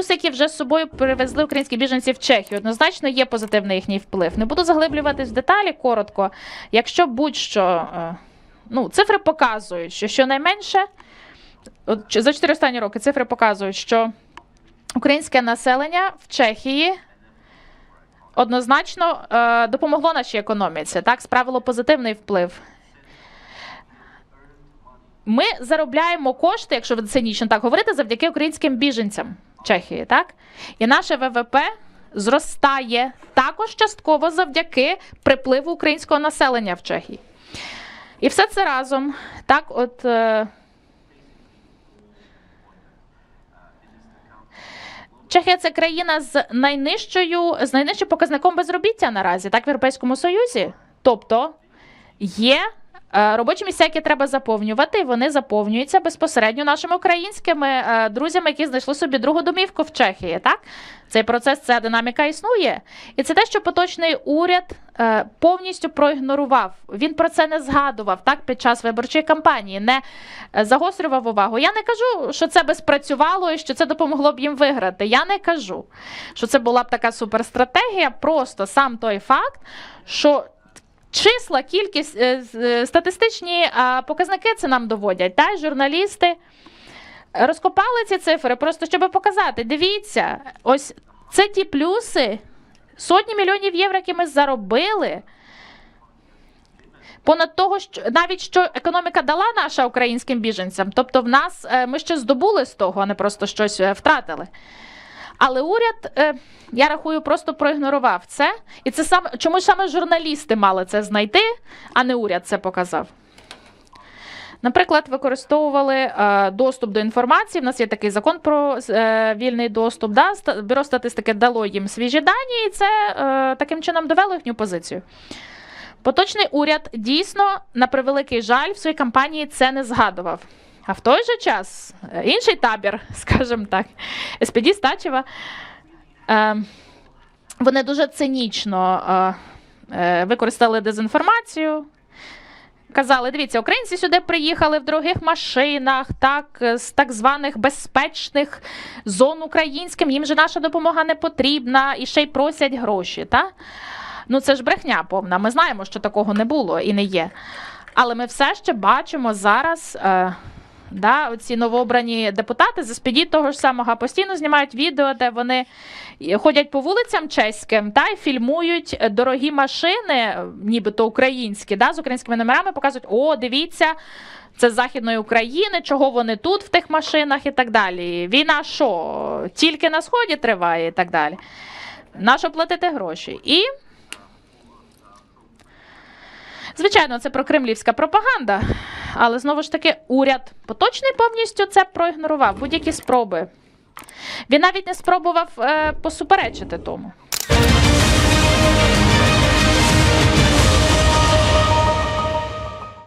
плюси, які вже з собою привезли українські біженці в Чехію. Однозначно є позитивний їхній вплив. Не буду заглиблюватись в деталі коротко. Якщо будь-що, е, ну, цифри показують, що щонайменше, от за 4 останні роки цифри показують, що українське населення в Чехії однозначно е, допомогло нашій економіці, так, справило позитивний вплив. Ми заробляємо кошти, якщо цинічно так говорити, завдяки українським біженцям Чехії, так? І наше ВВП зростає також частково завдяки припливу українського населення в Чехії. І все це разом, так, от. Е, Чехія це країна з найнижчою, з найнижчим показником безробіття наразі, так, в Європейському Союзі. Тобто є робочі місця, які треба заповнювати, вони заповнюються безпосередньо нашими українськими е, друзями, які знайшли собі другу домівку в Чехії. Так? Цей процес, ця динаміка існує. І це те, що поточний уряд е, повністю проігнорував. Він про це не згадував так під час виборчої кампанії, не е, загострював увагу. Я не кажу, що це би спрацювало і що це допомогло б їм виграти. Я не кажу, що це була б така суперстратегія. Просто сам той факт, що числа, кількість, е, е, статистичні показники це нам доводять. Та? Журналісти розкопали ці цифри, просто щоб показати. Дивіться, ось це ті плюси, сотні мільйонів євро, які ми заробили. Понад того, що навіть що економіка дала наша українським біженцям, тобто в нас е, ми ще здобули з того, а не просто щось втратили. Але уряд, е, я рахую, просто проігнорував це. І це саме чомусь саме журналісти мали це знайти, а не уряд це показав. Наприклад, використовували е, доступ до інформації. У нас є такий закон про е, вільний доступ. Да? Бюро статистики дало їм свіжі дані, і це таким чином довело їхню позицію. Поточний уряд дійсно, на превеликий жаль, в своїй кампанії це не згадував. А в той же час інший табір, скажімо так, СПД Стачева, е, вони дуже цинічно е, е, використали дезінформацію. Казали, дивіться, українці сюди приїхали в дорогих машинах, так, з так званих безпечних зон українським, їм же наша допомога не потрібна і ще й просять гроші. Та? Ну це ж брехня повна. Ми знаємо, що такого не було і не є. Але ми все ще бачимо зараз. Е, Да, оці новообрані депутати з СПД того ж самого постійно знімають відео, де вони ходять по вулицям чеським та й фільмують дорогі машини, нібито українські, да, з українськими номерами, показують: о, дивіться, це з Західної України, чого вони тут в тих машинах і так далі. Війна що? Тільки на сході триває і так далі. Нащо платити гроші? І Звичайно, це прокремлівська пропаганда, але знову ж таки уряд поточний повністю це проігнорував будь-які спроби. Він навіть не спробував е, посуперечити тому.